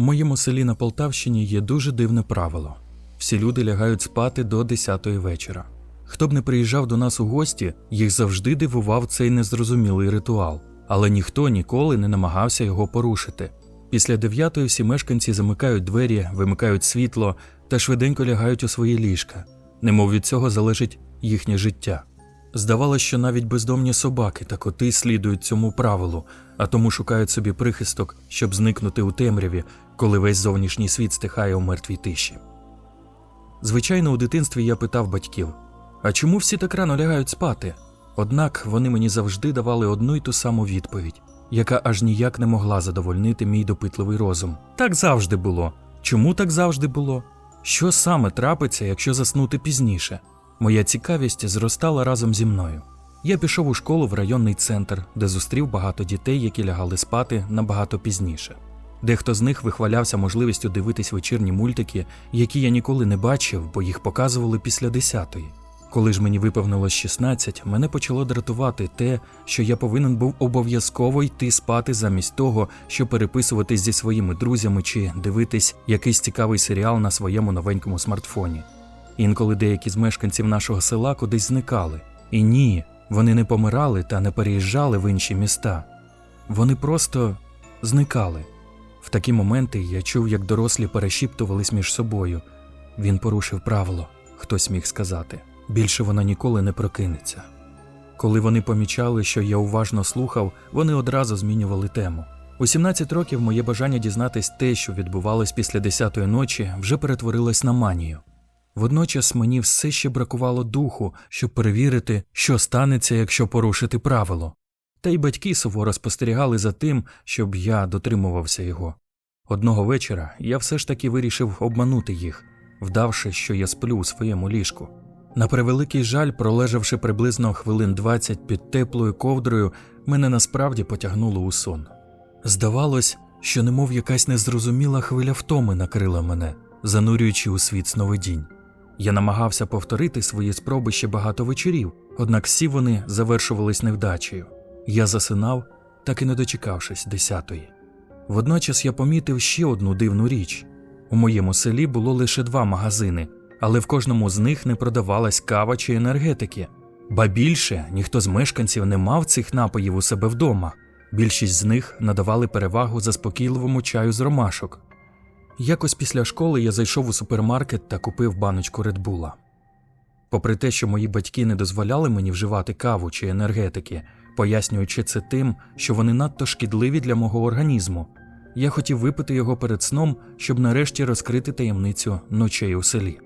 Моєму селі на Полтавщині є дуже дивне правило: всі люди лягають спати до 10-ї вечора. Хто б не приїжджав до нас у гості, їх завжди дивував цей незрозумілий ритуал, але ніхто ніколи не намагався його порушити. Після дев'ятої всі мешканці замикають двері, вимикають світло та швиденько лягають у свої ліжка, немов від цього залежить їхнє життя. Здавалося, що навіть бездомні собаки та коти слідують цьому правилу, а тому шукають собі прихисток, щоб зникнути у темряві, коли весь зовнішній світ стихає у мертвій тиші. Звичайно, у дитинстві я питав батьків: а чому всі так рано лягають спати? Однак вони мені завжди давали одну й ту саму відповідь, яка аж ніяк не могла задовольнити мій допитливий розум. Так завжди було. Чому так завжди було? Що саме трапиться, якщо заснути пізніше? Моя цікавість зростала разом зі мною. Я пішов у школу в районний центр, де зустрів багато дітей, які лягали спати набагато пізніше. Дехто з них вихвалявся можливістю дивитись вечірні мультики, які я ніколи не бачив, бо їх показували після десятої. Коли ж мені виповнилось 16, мене почало дратувати те, що я повинен був обов'язково йти спати замість того, щоб переписуватись зі своїми друзями чи дивитись якийсь цікавий серіал на своєму новенькому смартфоні. Інколи деякі з мешканців нашого села кудись зникали. І ні, вони не помирали та не переїжджали в інші міста. Вони просто зникали. В такі моменти я чув, як дорослі перешіптувались між собою. Він порушив правило, хтось міг сказати. Більше вона ніколи не прокинеться. Коли вони помічали, що я уважно слухав, вони одразу змінювали тему. У 17 років моє бажання дізнатись те, що відбувалось після 10-ї ночі, вже перетворилось на манію. Водночас мені все ще бракувало духу, щоб перевірити, що станеться, якщо порушити правило. Та й батьки суворо спостерігали за тим, щоб я дотримувався його. Одного вечора я все ж таки вирішив обманути їх, вдавши, що я сплю у своєму ліжку. На превеликий жаль, пролежавши приблизно хвилин 20 під теплою ковдрою, мене насправді потягнуло у сон. Здавалось, що немов якась незрозуміла хвиля втоми накрила мене, занурюючи у світ сновидінь. Я намагався повторити свої спроби ще багато вечорів, однак всі вони завершувались невдачею. Я засинав, так і не дочекавшись десятої. Водночас я помітив ще одну дивну річ: у моєму селі було лише два магазини, але в кожному з них не продавалась кава чи енергетики. Ба більше ніхто з мешканців не мав цих напоїв у себе вдома. Більшість з них надавали перевагу заспокійливому чаю з ромашок. Якось після школи я зайшов у супермаркет та купив баночку Редбула. Попри те, що мої батьки не дозволяли мені вживати каву чи енергетики, пояснюючи це тим, що вони надто шкідливі для мого організму, я хотів випити його перед сном, щоб нарешті розкрити таємницю ночей у селі.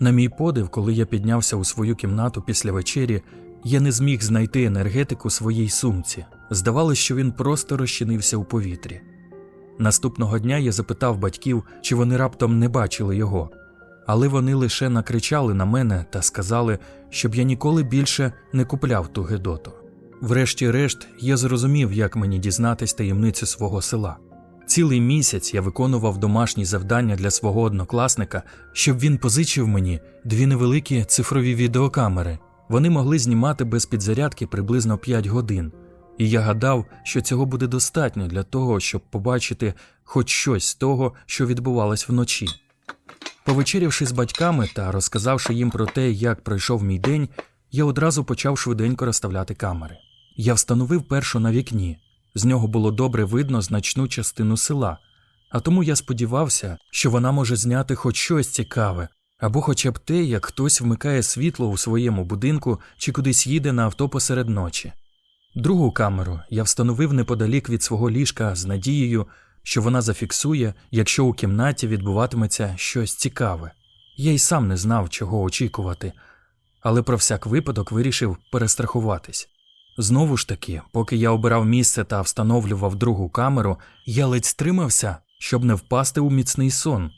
На мій подив, коли я піднявся у свою кімнату після вечері, я не зміг знайти енергетик у своїй сумці. Здавалося, що він просто розчинився у повітрі. Наступного дня я запитав батьків, чи вони раптом не бачили його, але вони лише накричали на мене та сказали, щоб я ніколи більше не купляв ту гедоту. Врешті-решт, я зрозумів, як мені дізнатись таємницю свого села. Цілий місяць я виконував домашні завдання для свого однокласника, щоб він позичив мені дві невеликі цифрові відеокамери. Вони могли знімати без підзарядки приблизно 5 годин, і я гадав, що цього буде достатньо для того, щоб побачити хоч щось з того, що відбувалось вночі. Повечерявши з батьками та розказавши їм про те, як пройшов мій день, я одразу почав швиденько розставляти камери. Я встановив першу на вікні. З нього було добре видно значну частину села, а тому я сподівався, що вона може зняти хоч щось цікаве, або хоча б те, як хтось вмикає світло у своєму будинку чи кудись їде на авто посеред ночі. Другу камеру я встановив неподалік від свого ліжка з надією, що вона зафіксує, якщо у кімнаті відбуватиметься щось цікаве. Я й сам не знав, чого очікувати, але про всяк випадок вирішив перестрахуватись. Знову ж таки, поки я обирав місце та встановлював другу камеру, я ледь стримався, щоб не впасти у міцний сон.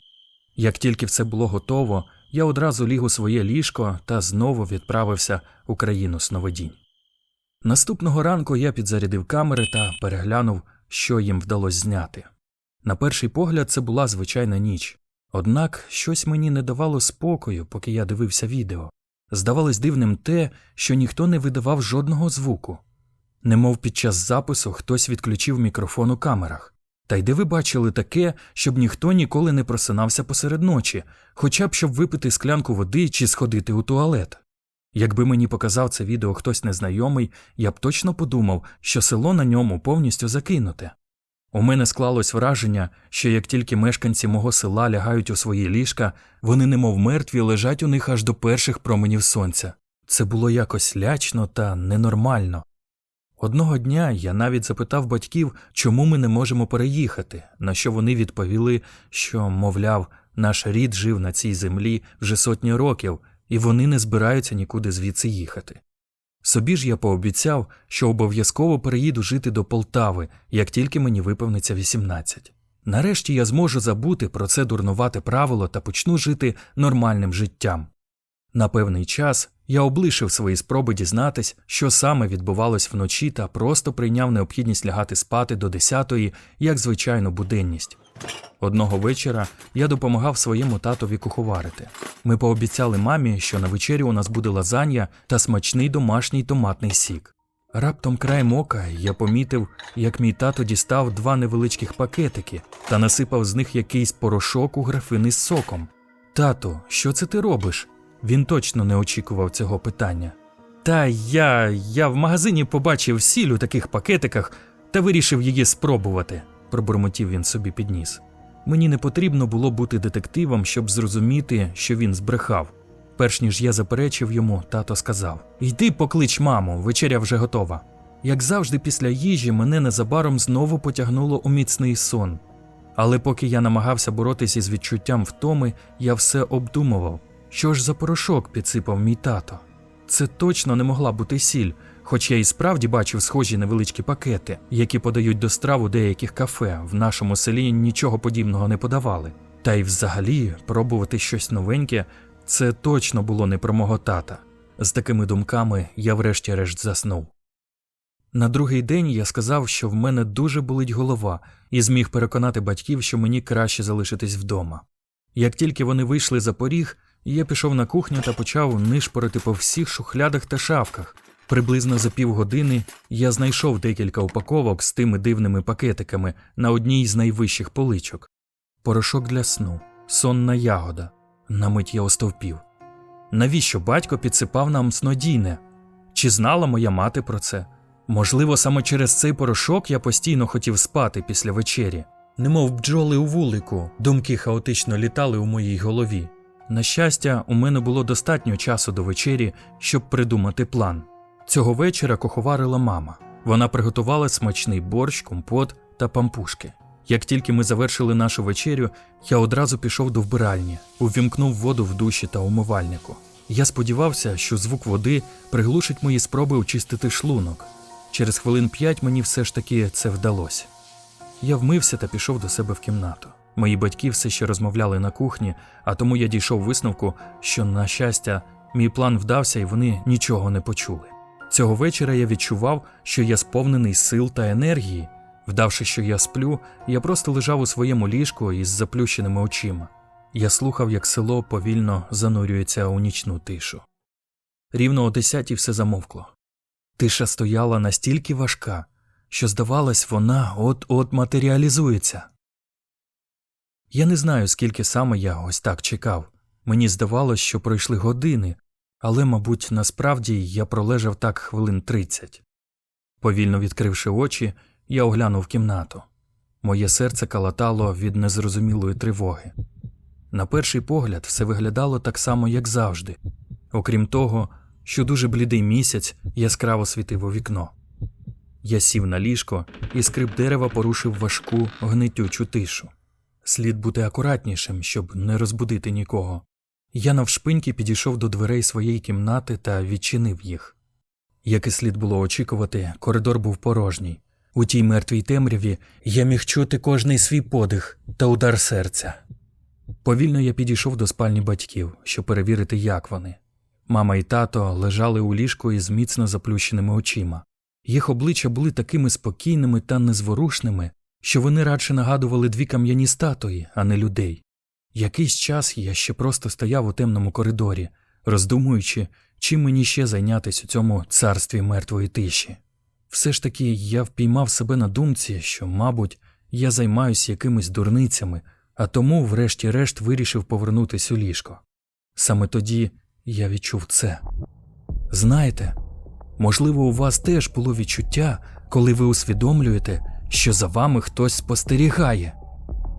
Як тільки все було готово, я одразу ліг у своє ліжко та знову відправився у країну сновидінь. Наступного ранку я підзарядив камери та переглянув, що їм вдалося зняти. На перший погляд, це була звичайна ніч. Однак щось мені не давало спокою, поки я дивився відео. Здавалось дивним те, що ніхто не видавав жодного звуку. Немов під час запису хтось відключив мікрофон у камерах. Та й де ви бачили таке, щоб ніхто ніколи не просинався посеред ночі, хоча б щоб випити склянку води чи сходити у туалет? Якби мені показав це відео хтось незнайомий, я б точно подумав, що село на ньому повністю закинуте. У мене склалось враження, що як тільки мешканці мого села лягають у свої ліжка, вони немов мертві лежать у них аж до перших променів сонця. Це було якось лячно та ненормально. Одного дня я навіть запитав батьків, чому ми не можемо переїхати, на що вони відповіли, що, мовляв, наш рід жив на цій землі вже сотні років, і вони не збираються нікуди звідси їхати. Собі ж я пообіцяв, що обов'язково переїду жити до Полтави, як тільки мені виповниться 18. Нарешті я зможу забути про це дурнувате правило та почну жити нормальним життям. На певний час я облишив свої спроби дізнатись, що саме відбувалось вночі, та просто прийняв необхідність лягати спати до 10-ї, як звичайну буденність. Одного вечора я допомагав своєму татові куховарити. Ми пообіцяли мамі, що на вечері у нас буде лазанья та смачний домашній томатний сік. Раптом краєм ока я помітив, як мій тато дістав два невеличких пакетики та насипав з них якийсь порошок у графини з соком. Тату, що це ти робиш? Він точно не очікував цього питання. Та я. я в магазині побачив сіль у таких пакетиках та вирішив її спробувати, пробурмотів він собі підніс. Мені не потрібно було бути детективом, щоб зрозуміти, що він збрехав. Перш ніж я заперечив йому, тато сказав: Йди поклич маму, вечеря вже готова. Як завжди, після їжі мене незабаром знову потягнуло у міцний сон. Але поки я намагався боротися із відчуттям втоми, я все обдумував, що ж за порошок підсипав мій тато. Це точно не могла бути сіль, хоч я і справді бачив схожі невеличкі пакети, які подають до страв у деяких кафе. В нашому селі нічого подібного не подавали. Та й взагалі пробувати щось новеньке це точно було не про мого тата. З такими думками я врешті-решт заснув. На другий день я сказав, що в мене дуже болить голова, і зміг переконати батьків, що мені краще залишитись вдома. Як тільки вони вийшли за поріг, я пішов на кухню та почав нишпорити по всіх шухлядах та шафках. Приблизно за півгодини я знайшов декілька упаковок з тими дивними пакетиками на одній з найвищих поличок. Порошок для сну, сонна ягода. На мить я остовпів. Навіщо батько підсипав нам снодійне? Чи знала моя мати про це? Можливо, саме через цей порошок я постійно хотів спати після вечері. Немов бджоли у вулику, думки хаотично літали у моїй голові. На щастя, у мене було достатньо часу до вечері, щоб придумати план. Цього вечора куховарила мама. Вона приготувала смачний борщ, компот та пампушки. Як тільки ми завершили нашу вечерю, я одразу пішов до вбиральні, увімкнув воду в душі та умивальнику. Я сподівався, що звук води приглушить мої спроби очистити шлунок. Через хвилин п'ять мені все ж таки це вдалося. Я вмився та пішов до себе в кімнату. Мої батьки все ще розмовляли на кухні, а тому я дійшов висновку, що, на щастя, мій план вдався і вони нічого не почули. Цього вечора я відчував, що я сповнений сил та енергії. Вдавши, що я сплю, я просто лежав у своєму ліжку із заплющеними очима. Я слухав, як село повільно занурюється у нічну тишу. Рівно о десятій все замовкло. Тиша стояла настільки важка, що, здавалось, вона от-от матеріалізується. Я не знаю, скільки саме я ось так чекав. Мені здавалось, що пройшли години, але, мабуть, насправді я пролежав так хвилин тридцять. Повільно відкривши очі, я оглянув кімнату. Моє серце калатало від незрозумілої тривоги. На перший погляд, все виглядало так само, як завжди, окрім того, що дуже блідий місяць яскраво світив у вікно. Я сів на ліжко, і скрип дерева порушив важку, гнитючу тишу. Слід бути акуратнішим, щоб не розбудити нікого. Я навшпиньки підійшов до дверей своєї кімнати та відчинив їх. Як і слід було очікувати, коридор був порожній. У тій мертвій темряві я міг чути кожний свій подих та удар серця. Повільно я підійшов до спальні батьків, щоб перевірити, як вони. Мама і тато лежали у ліжку із міцно заплющеними очима. Їх обличчя були такими спокійними та незворушними, що вони радше нагадували дві кам'яні статуї, а не людей. Якийсь час я ще просто стояв у темному коридорі, роздумуючи, чим мені ще зайнятися у цьому царстві мертвої тиші. Все ж таки я впіймав себе на думці, що, мабуть, я займаюся якимись дурницями, а тому, врешті-решт, вирішив повернутись у ліжко. Саме тоді я відчув це. Знаєте, можливо, у вас теж було відчуття, коли ви усвідомлюєте, що за вами хтось спостерігає.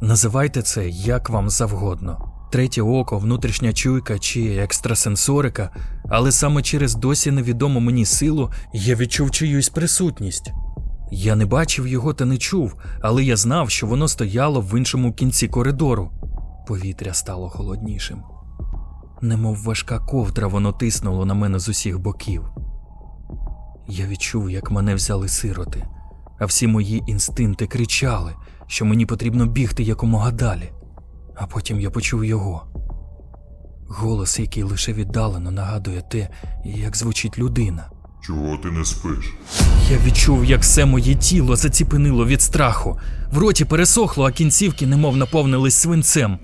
Називайте це як вам завгодно. Третє око, внутрішня чуйка чи екстрасенсорика, але саме через досі невідому мені силу я відчув чиюсь присутність. Я не бачив його та не чув, але я знав, що воно стояло в іншому кінці коридору. Повітря стало холоднішим. Немов важка ковдра, воно тиснуло на мене з усіх боків. Я відчув, як мене взяли сироти, а всі мої інстинкти кричали, що мені потрібно бігти якомога далі. А потім я почув його. Голос, який лише віддалено нагадує те, як звучить людина. Чого ти не спиш? Я відчув, як все моє тіло заціпенило від страху. В роті пересохло, а кінцівки немов наповнились свинцем.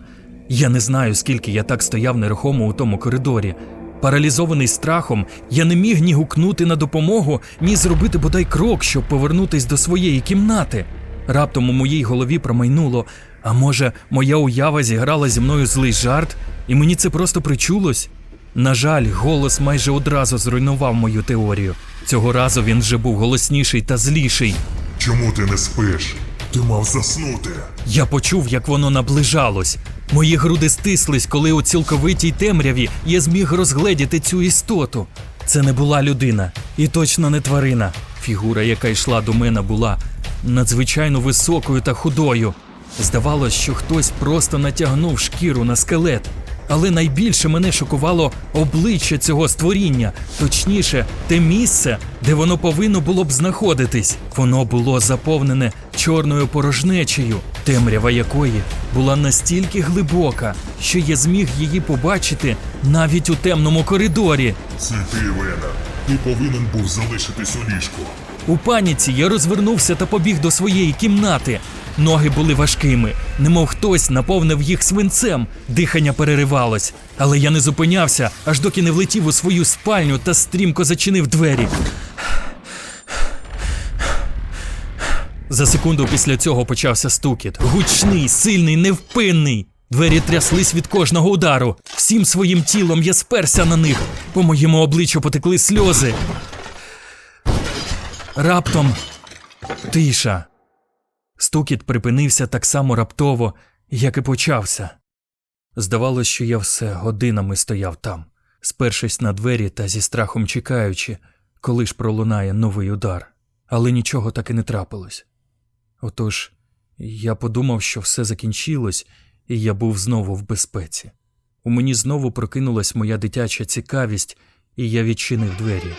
Я не знаю, скільки я так стояв нерухомо у тому коридорі. Паралізований страхом, я не міг ні гукнути на допомогу, ні зробити бодай крок, щоб повернутись до своєї кімнати. Раптом у моїй голові промайнуло, а може, моя уява зіграла зі мною злий жарт, і мені це просто причулось? На жаль, голос майже одразу зруйнував мою теорію. Цього разу він вже був голосніший та зліший. Чому ти не спиш? Ти мав заснути. Я почув, як воно наближалось. Мої груди стислись, коли у цілковитій темряві я зміг розгледіти цю істоту. Це не була людина, і точно не тварина. Фігура, яка йшла до мене, була надзвичайно високою та худою. Здавалось, що хтось просто натягнув шкіру на скелет. Але найбільше мене шокувало обличчя цього створіння, точніше, те місце, де воно повинно було б знаходитись. Воно було заповнене чорною порожнечею, темрява якої була настільки глибока, що я зміг її побачити навіть у темному коридорі. Це ти, Вена. Ти повинен був залишитись у ліжку. У паніці я розвернувся та побіг до своєї кімнати. Ноги були важкими, немов хтось наповнив їх свинцем, дихання переривалось. Але я не зупинявся, аж доки не влетів у свою спальню та стрімко зачинив двері. За секунду після цього почався стукіт. Гучний, сильний, невпинний. Двері тряслись від кожного удару. Всім своїм тілом я сперся на них. По моєму обличчю потекли сльози. Раптом тиша. Стукіт припинився так само раптово, як і почався. Здавалось, що я все годинами стояв там, спершись на двері та зі страхом чекаючи, коли ж пролунає новий удар. Але нічого так і не трапилось. Отож, я подумав, що все закінчилось, і я був знову в безпеці. У мені знову прокинулась моя дитяча цікавість, і я відчинив двері.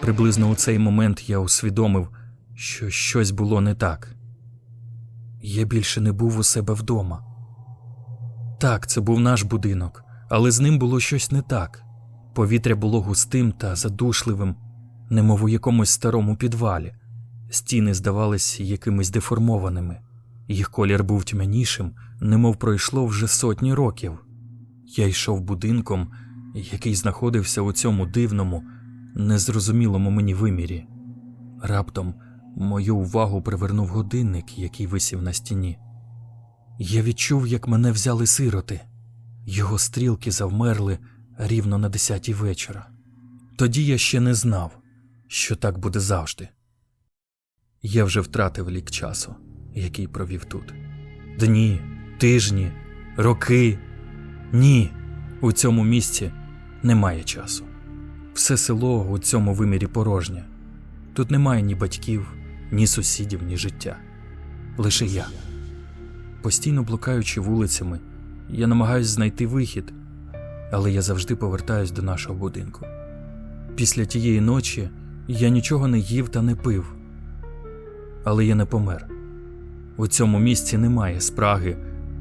Приблизно у цей момент я усвідомив, що щось було не так. Я більше не був у себе вдома. Так, це був наш будинок, але з ним було щось не так. Повітря було густим та задушливим, немов у якомусь старому підвалі. Стіни здавались якимись деформованими, їх колір був тьмянішим, немов пройшло вже сотні років. Я йшов будинком, який знаходився у цьому дивному, незрозумілому мені вимірі. Раптом мою увагу привернув годинник, який висів на стіні. Я відчув, як мене взяли сироти. Його стрілки завмерли рівно на десятій вечора. Тоді я ще не знав, що так буде завжди. Я вже втратив лік часу, який провів тут. Дні, тижні, роки. Ні, у цьому місці немає часу. Все село у цьому вимірі порожнє. Тут немає ні батьків, ні сусідів, ні життя. Лише я. Постійно блукаючи вулицями, я намагаюсь знайти вихід, але я завжди повертаюсь до нашого будинку. Після тієї ночі я нічого не їв та не пив, але я не помер. У цьому місці немає спраги,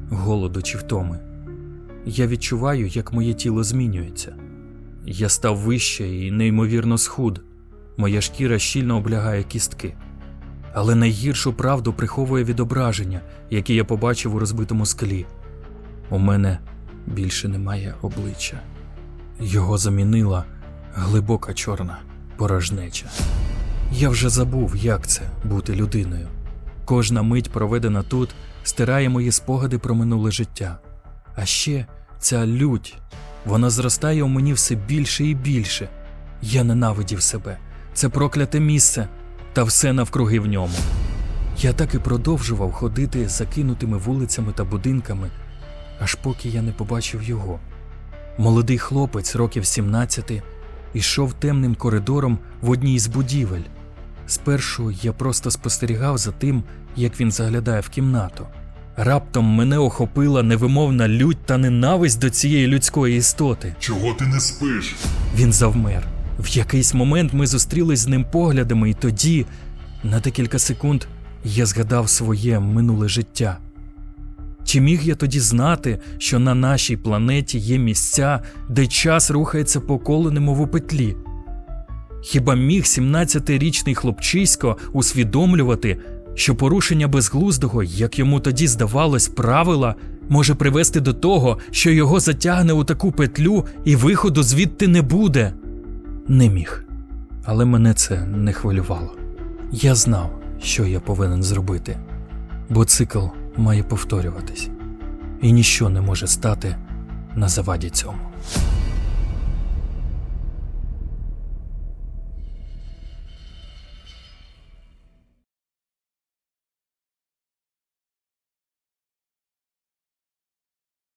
голоду чи втоми. Я відчуваю, як моє тіло змінюється. Я став вище і неймовірно схуд. Моя шкіра щільно облягає кістки. Але найгіршу правду приховує відображення, яке я побачив у розбитому склі. У мене більше немає обличчя. Його замінила глибока чорна порожнеча. Я вже забув, як це бути людиною. Кожна мить, проведена тут, стирає мої спогади про минуле життя. А ще ця лють, вона зростає у мені все більше і більше. Я ненавидів себе, це прокляте місце та все навкруги в ньому. Я так і продовжував ходити закинутими вулицями та будинками, аж поки я не побачив його. Молодий хлопець, років 17, ішов темним коридором в одній з будівель. Спершу я просто спостерігав за тим, як він заглядає в кімнату. Раптом мене охопила невимовна лють та ненависть до цієї людської істоти. Чого ти не спиш? Він завмер. В якийсь момент ми зустрілись з ним поглядами, і тоді, на декілька секунд, я згадав своє минуле життя. Чи міг я тоді знати, що на нашій планеті є місця, де час рухається по колу, немов петлі? Хіба міг 17-річний хлопчисько усвідомлювати, що порушення безглуздого, як йому тоді здавалось, правила може привести до того, що його затягне у таку петлю і виходу звідти не буде? Не міг. Але мене це не хвилювало. Я знав, що я повинен зробити, бо цикл має повторюватись, і ніщо не може стати на заваді цьому.